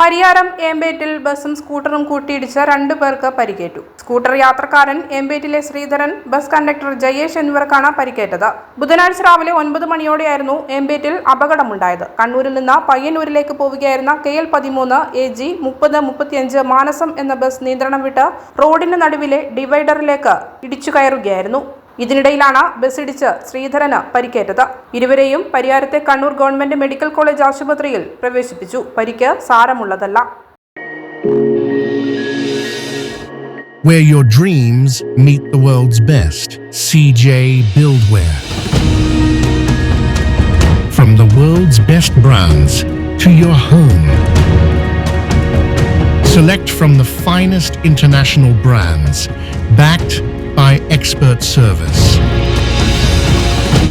പരിയാരം ഏമ്പേറ്റിൽ ബസും സ്കൂട്ടറും കൂട്ടിയിടിച്ച് രണ്ടു പേർക്ക് പരിക്കേറ്റു. സ്കൂട്ടർ യാത്രക്കാരൻ ഏമ്പേറ്റിലെ ശ്രീധരൻ ബസ് കണ്ടക്ടർ ജയേഷ് എന്നിവർക്കാണ് പരിക്കേറ്റത്. ബുധനാഴ്ച രാവിലെ ഒൻപത് മണിയോടെയായിരുന്നു ഏമ്പേറ്റിൽ അപകടമുണ്ടായത്. കണ്ണൂരിൽ നിന്ന് പയ്യന്നൂരിലേക്ക് പോവുകയായിരുന്ന കെ എൽ പതിമൂന്ന് എ ജി മുപ്പത് മുപ്പത്തിയഞ്ച് മാനസം എന്ന ബസ് നിയന്ത്രണം വിട്ട് റോഡിന് നടുവിലെ ഡിവൈഡറിലേക്ക് ഇടിച്ചു കയറുകയായിരുന്നു. ഇതിനിടയിലാണ് ബസ്സിടിച്ച് ശ്രീധരന് പരിക്കേറ്റത് ഇരുവരെയും പരിയാരത്തെ കണ്ണൂർ ഗവൺമെന്റ് മെഡിക്കൽ കോളേജ് ആശുപത്രിയിൽ പ്രവേശിപ്പിച്ചു പരിക്ക് സാരമുള്ളതല്ല Where your dreams meet the world's best. CJ Buildware. From the world's best brands to your home. Select from the finest international brands, backed by expert service.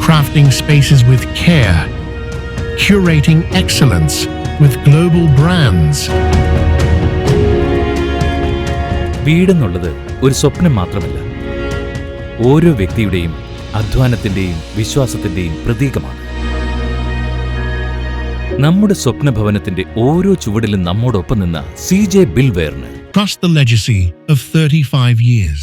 Crafting spaces with care. Curating excellence with global brands. വീടെന്നുള്ളത് ഒരു സ്വപ്നം മാത്രമല്ല ഓരോ വ്യക്തിയുടെയും അധ്വാനത്തിന്റെയും വിശ്വാസത്തിന്റെയും പ്രതീകമാണ് നമ്മുടെ സ്വപ്നഭവനത്തിന്റെ ഓരോ ചുവടിലും നമ്മോടൊപ്പം നിന്ന സി ജെ ബിൽവെയറിന് Trust the legacy of 35 years.